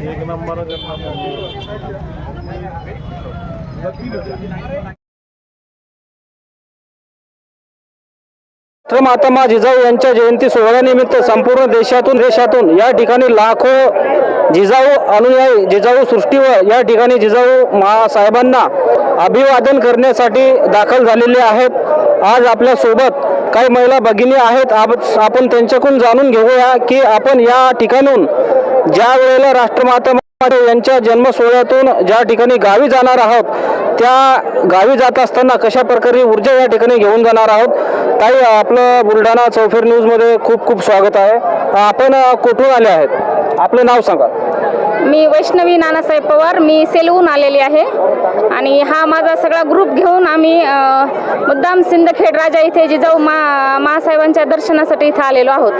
एक नंबर तर महात्मा जिजाऊ यांच्या जयंती सोहळ्यानिमित्त संपूर्ण देशातून देशातून या ठिकाणी लाखो जिजाऊ अनुयायी जिजाऊ सृष्टीवर या ठिकाणी जिजाऊ महासाहेबांना अभिवादन करण्यासाठी दाखल झालेले आहेत. आज आपल्यासोबत काही महिला भगिनी आहेत. आप- आपण त्यांच्याकडून जाणून घेऊया की आपण या ठिकाणून ज्या वेळेला राष्ट्रमाता यांच्या जन्म सोहळ्यातून ज्या ठिकाणी गावी जाणार आहोत त्या गावी जात असताना कशा प्रकारे ऊर्जा या ठिकाणी घेऊन जाणार आहोत ताई आपलं बुलढाणा चौफेर न्यूजमध्ये खूप खूप स्वागत आहे. आपण कुठून आले आहेत? आपलं नाव सांगा. मी वैष्णवी नानासाहेब पवार मी सेलवून आलेली आहे. आणि हा माझा सगळा ग्रुप घेऊन आम्ही मुद्दाम सिंदखेड राजा इथे जिजाऊ मा मासाहेबांच्या दर्शनासाठी इथं आलेलो आहोत.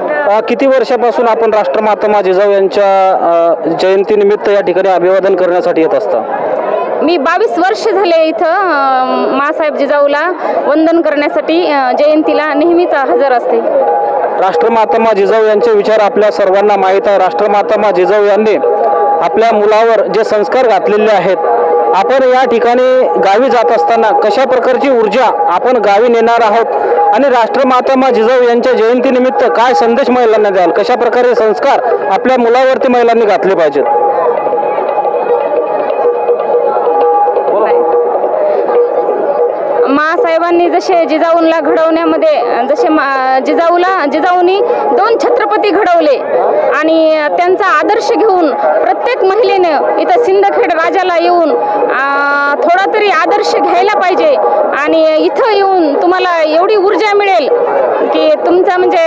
किती वर्षापासून आपण राष्ट्रमाता जिजाऊ यांच्या जयंतीनिमित्त या ठिकाणी अभिवादन करण्यासाठी येत असता? मी बावीस वर्ष झाले इथं मासाहेब जिजाऊला वंदन करण्यासाठी जयंतीला नेहमीच हजर असते. राष्ट्रमाता जिजाऊ यांचे विचार आपल्या सर्वांना माहीत आहे. राष्ट्रमाता जिजाऊ यांनी आपल्या मुलावर जे संस्कार घातलेले आहेत आपण या ठिकाणी गावी जात असताना कशा प्रकारची ऊर्जा आपण गावी नेणार आहोत? आणि राष्ट्रमाता जिजाऊ यांच्या जयंतीनिमित्त काय संदेश महिलांना द्याल? कशा प्रकारे संस्कार आपल्या मुलावरती महिलांनी घातले पाहिजेत? मासाहेबांनी जसे जिजाऊला घडवण्यामध्ये जसे मा जिजाऊला जिजाऊनी दोन छत्रपती घडवले आणि त्यांचा आदर्श घेऊन प्रत्येक महिलेनं इथं सिंदखेड राजाला येऊन थोडा तरी आदर्श घ्यायला पाहिजे. आणि इथं येऊन तुम्हाला एवढी ऊर्जा मिळेल की तुमचा म्हणजे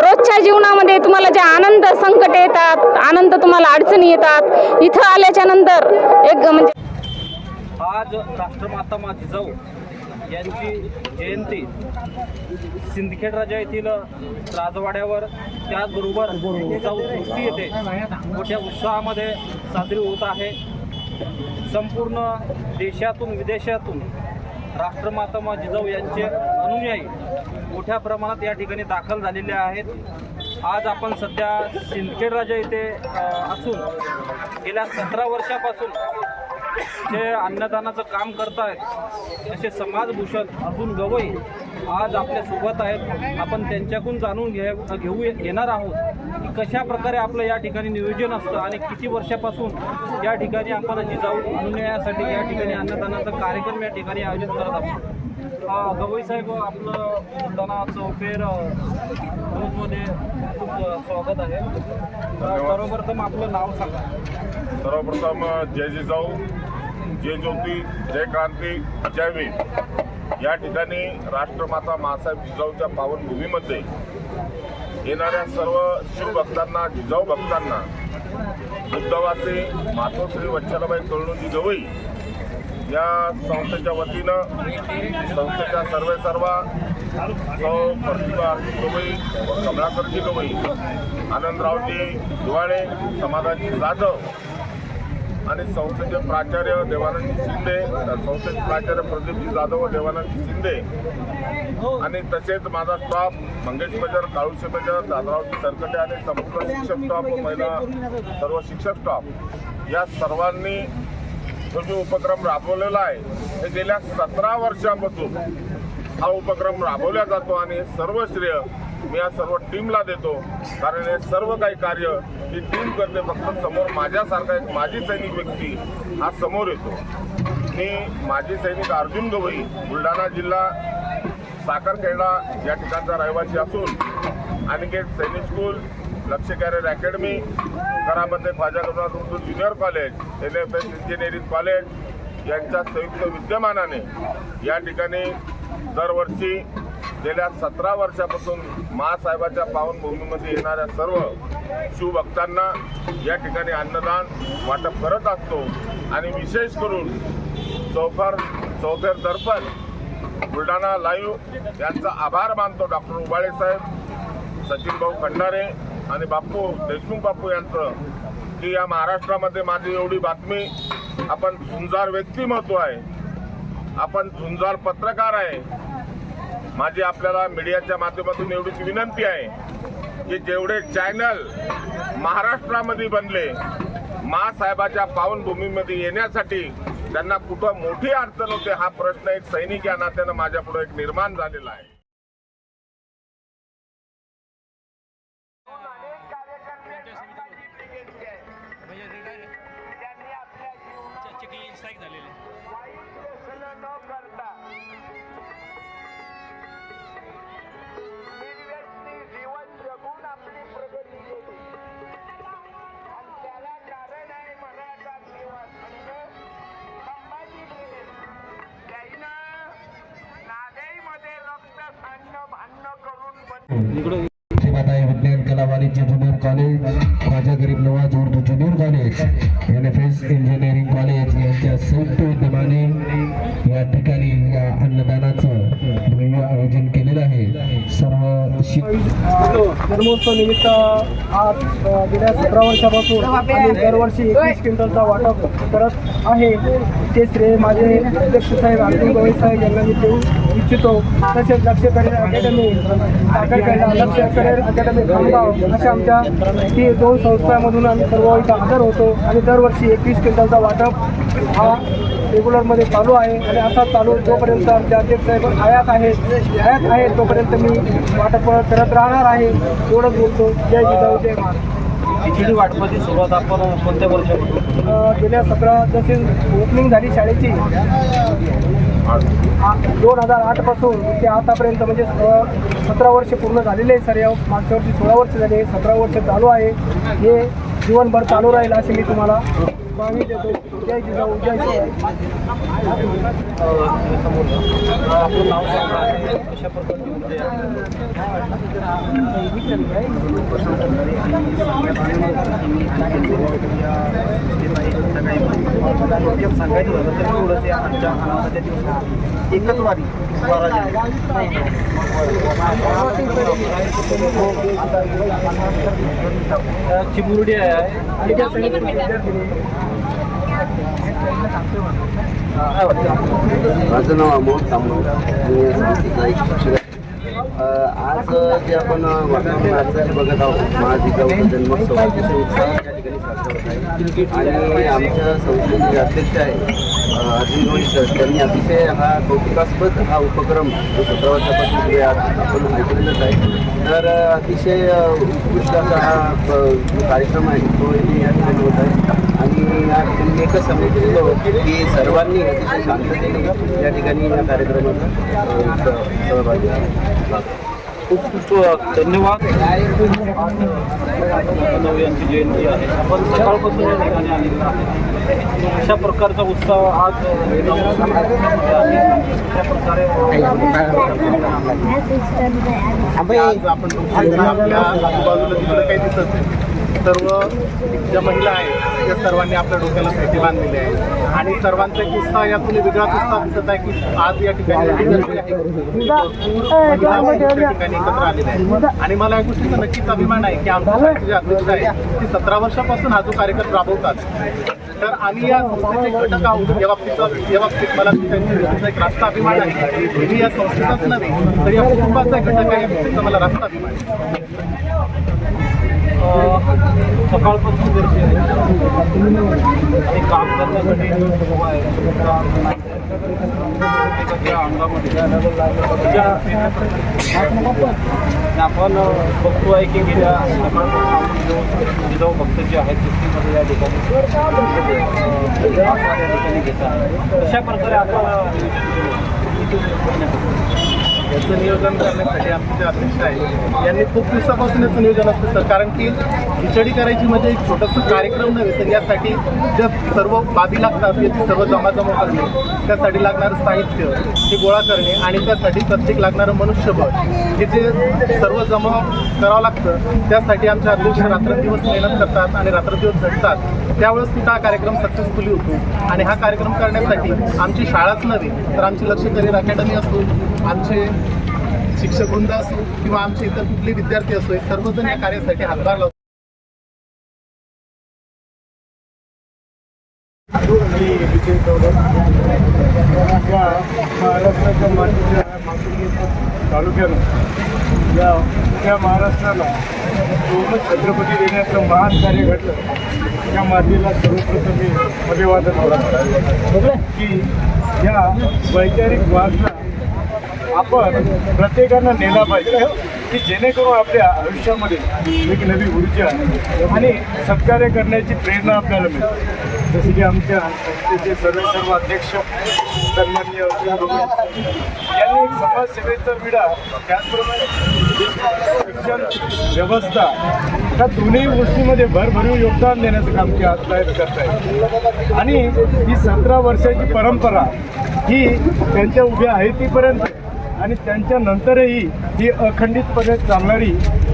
रोजच्या जीवनामध्ये तुम्हाला जे आनंद संकट येतात आनंद तुम्हाला अडचणी येतात इथं आल्याच्यानंतर एक म्हणजे आज राष्ट्रमाता जिजाऊ यांची जयंती सिंदखेड राजा येथील राजवाड्यावर त्याचबरोबर चौसृष्टी येते येथे मोठ्या उत्साहामध्ये साजरी होत आहे. संपूर्ण देशातून विदेशातून राष्ट्रमाता जिजाऊ यांचे अनुयायी मोठ्या प्रमाणात या ठिकाणी दाखल झालेले आहेत. आज आपण सध्या सिंदखेड राजा येथे असून गेल्या सतरा वर्षापासून जे अन्नदानाचं काम करतायत असे समाजभूषण अर्जुन गवई आज आपल्यासोबत आहेत. आपण त्यांच्याकडून जाणून घे घेऊ घेणार आहोत की कशा प्रकारे आपलं या ठिकाणी नियोजन असतं आणि किती वर्षापासून या ठिकाणी आपण जिजाऊ अनुनयासाठी या ठिकाणी अन्नदानाचा कार्यक्रम या ठिकाणी आयोजित करत आहोत. हा, गवई साहेब आपलं चौफेर अ, न्यूजमध्ये खूप स्वागत आहे. सर्वप्रथम आपलं नाव सांगा. सर्वप्रथम जय जिजाऊ. जय ज्योती जय क्रांती जय वीर या ठिकाणी राष्ट्रमाता मासाहेब जिजाऊच्या पावनभूमीमध्ये येणाऱ्या सर्व शिवभक्तांना जिजाऊ भक्तांना बुद्धवासी मातोश्री वच्छलाबाई तरुणजी गवई या संस्थेच्या वतीनं संस्थेच्या सर्वे सर्वा सौ प्रतिभा गवई कमलाकरजी गवई आनंदरावजी दिवाळे समाधानजी जाधव आणि संस्थेचे प्राचार्य देवानंद शिंदे संस्थेचे प्राचार्य प्रदीपजी जाधव व देवानंद शिंदे. आणि तसेच माझा staff Mangesh major Kalushe major Dadaraoji Sarkate आणि संपूर्ण शिक्षक स्टाफ व महिला सर्व शिक्षक स्टाफ या सर्वांनी जो जो उपक्रम राबवलेला आहे हे गेल्या सतरा वर्षापासून हा उपक्रम राबवला जातो आणि सर्व श्रेय मी या सर्व टीमला देतो. कारण हे सर्व काही कार्य ही टीम करते. फक्त समोर माझ्यासारखा एक माजी सैनिक व्यक्ती हा समोर येतो. मी माजी सैनिक अर्जुन गवई बुलढाणा जिल्हा साखरखेडा या ठिकाणचा रहिवासी असून Aniket Sainik school Lakshya career academy करामध्ये Khwaja Raghunath Urdu junior college N F S engineering college यांच्या संयुक्त विद्यमानाने या ठिकाणी दरवर्षी गेल्या सतरा वर्षापासून महासाहेबाच्या पावनभूमीमध्ये येणाऱ्या सर्व शिवभक्तांना या ठिकाणी अन्नदान वाटप करत असतो. आणि विशेष करून चौफर चौफेर दर्पण बुलढाणा लाईव्ह यांचा आभार मानतो डॉक्टर उबाळे साहेब सचिन भाऊ खंडारे आणि बापू देशमुख बापू यांचं की या महाराष्ट्रामध्ये माझी एवढी बातमी आपण झुंजार व्यक्तिमत्व आहे. आपण झुंजार पत्रकार आहे. माझी आपल्याला मीडियाच्या माध्यमातून एवढीच विनंती आहे की जेवढे चॅनल महाराष्ट्रामध्ये बनले मासाहेबाच्या पावनभूमीमध्ये येण्यासाठी त्यांना कुठं मोठी अडचण होते हा प्रश्न एक सैनिक या नात्यानं माझ्या पुढे एक निर्माण झालेला आहे. जीवन करून बंद माता कला वाणिज्य junior college Raja Garib Nawaz Urdu junior college N F S engineering college यांच्या संयुक्त विद्यमाने या ठिकाणी या अन्नदानाचं भव्य आयोजन केलेलं आहे. सर्व शिक जन्मोत्सव निमित्त आज गेल्या सतरा वर्षापासून आम्ही दरवर्षी एकवीस क्विंटलचा वाटप करत आहे. ते श्रेय माझे अध्यक्ष साहेब अर्जुन गवई साहेब यांना मी देऊ इच्छितो. तसेच लक्ष करेल अकॅडमी साखर करेल लक्ष करेल अकॅडमी खामगाव अशा आमच्या ती दोन संस्थांमधून आम्ही सर्व इथं हजर होतो आणि दरवर्षी एकवीस क्विंटलचा वाटप हा रेग्युलरमध्ये चालू आहे आणि असा चालू जोपर्यंत आमचे अध्यक्ष साहेब आयात आहेत आयात आहेत तोपर्यंत मी वाटप करत राहणार आहे एवढंच बोलतो. जय जिजाऊ जय महाराज. खिचडी वाटपाची सुरुवात आपण कोणत्या वर्षापासून गेल्या सतरा जशी ओपनिंग झाली शाळेची दोन हजार आठपासून ते आतापर्यंत म्हणजे सतरा वर्ष पूर्ण झालेले आहे सर या मागच्या वर्षी सोळा वर्ष झाले सतरा वर्ष चालू आहे. हे जीवनभर चालू राहील असे मी तुम्हाला मागणी देतो. जय जिजाऊ जय शिवाय. म्हणजे सांगायचं झालं तर एवढंच या आमच्या आनंदाच्या दिवसात एकच वारी चिमुरडी आहे. माझं नाव अमोल तांबो मी सांस्कृतिक नाईक शिक्षक आहे. अ, आज जे आपण वातावरण आजचं जे बघत आहोत महाजिजाऊचा जन्मोत्सव. अतिशय उत्साह ठिकाणी साजरा होत आहे. आणि आमच्या संस्थेचे अध्यक्ष आहे अ, अर्जुन गवळी सर. त्यांनी अतिशय हा कौतुकास्पद हा उपक्रम जो सतरा वर्षापासून पुढे आज आपण ऐकलेलाच आहे. तर अतिशय उत्कृष्ट असा हा कार्यक्रम आहे तो या ठिकाणी होत आहे. आणि या ठिकाणी एकच सांगितलेलं की सर्वांनी अतिशय शांततेने या ठिकाणी या कार्यक्रमात सहभागी खूप खूप धन्यवाद. नऊ यांची जयंती आहे. आपण सकाळपासून या ठिकाणी आलेलो आहे अशा प्रकारचा उत्सव आज. अशा प्रकारे आपण आजूबाजूला तिकडे काही दिसत नाही. सर्व ज्या महिला आहेत त्या सर्वांनी आपल्या डोक्याला फेटी बांधलेली आहे. आणि सर्वांचा एक उत्साह यातून वेगळाच उत्साह दिसत आहे की आज या ठिकाणी आहे. ठिकाणी एकत्र आलेल्या आहेत. आणि मला या गोष्टीचा नक्कीच अभिमान आहे की आमच्या शाळेचे जे अध्यक्ष आहेत ते सतरा वर्षापासून हा जो कार्यक्रम राबवतात. तर आम्ही या संस्थेचे घटक आहोत. या बाबतीचा या बाबतीत मला त्यांच्या एक रास्त अभिमान आहे. मी या संस्थेचाच नव्हे तर या कुटुंबाचा एक घटक आहे या गोष्टीचा मला रास्त अभिमान आहे. सकाळपासून गर्दी आहे. आणि काम करण्यासाठी उभं आहे. प्रत्येकाच्या अंगामध्ये. आपण बघतो आहे की गेल्या सकाळपासून जो जिजाऊ भक्त जे आहेत कुस्तीमध्ये या ठिकाणी या ठिकाणी घेत आहे अशा प्रकारे आपण याचं नियोजन करण्यासाठी आमचे जी अपेक्षा आहे यांनी खूप दिवसापासून याचं नियोजन असतं सर. कारण की खिचडी करायची म्हणजे एक छोटंसं कार्यक्रम नव्हे तर यासाठी ज्या सर्व बाबी लागतात याची सर्व जमाजमा करणे त्यासाठी लागणारं साहित्य हे गोळा करणे आणि त्यासाठी प्रत्येक लागणारं मनुष्यबळ हे जे सर्व जमा करावं लागतं त्यासाठी आमच्या अध्यक्ष रात्रंदिवस मेहनत करतात आणि रात्रदिवस झटतात त्यावेळेस सुद्धा हा कार्यक्रम सक्सेसफुली होतो. आणि हा कार्यक्रम करण्यासाठी आमची शाळाच नव्हे तर आमची लक्ष करिअर अकॅडमी असो आमचे शिक्षक वृंद असो किंवा आमचे इतर कुठले विद्यार्थी असो हे सर्वजण या कार्यासाठी हातभार लावतो मी विजय चौधरी या महाराष्ट्राच्या मातीच्या मातृभूमी तालुक्यानं या त्या महाराष्ट्राला पूर्ण छत्रपती देण्याचं महान कार्य घडलं त्या मातीला सर्वप्रथम मी अभिवादन बोला की या वैचारिक वारसा आपण प्रत्येकानं नेला पाहिजे की जेणेकरून आपल्या आयुष्यामध्ये एक नवी ऊर्जा आणि सत्कार्य करण्याची प्रेरणा आपल्याला मिळते जसे की आमच्या संस्थेचे सर्व सर्व अध्यक्ष सन्माननीय यांनी समाजसेवेचा विडा त्याचप्रमाणे शिक्षण व्यवस्था या दोन्ही गोष्टीमध्ये भरभरीव योगदान देण्याचं काम ते आज आहेत आणि ही सतरा वर्षाची परंपरा ही त्यांच्या उभ्या आहे तीपर्यंत आणि त्यांच्या नंतरही ही अखंडितपणे चालणारी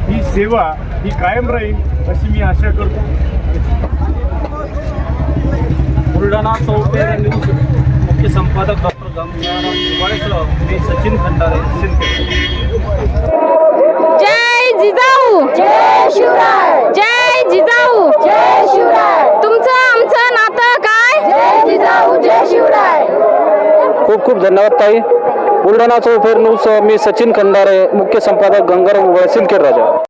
ही सेवा ही कायम राहील अशी मी आशा करतो. बुलढाणा चौफेर न्यूज मुख्य संपादक डॉक्टर गंगाराम दिवाळेसह मी सचिन खंडारे सिंदखेड जय जिजाऊ! जय शिवराय! जय जिजाऊ! जय शिवराय! तुमचं आमचं नातं काय? जय जिजाऊ जय शिवराय! खूप खूप धन्यवाद ताई. बुलढाणा चौफेर न्यूज मी सचिन खंडारे मुख्य संपादक गंगाराम सिंदखेड राजा.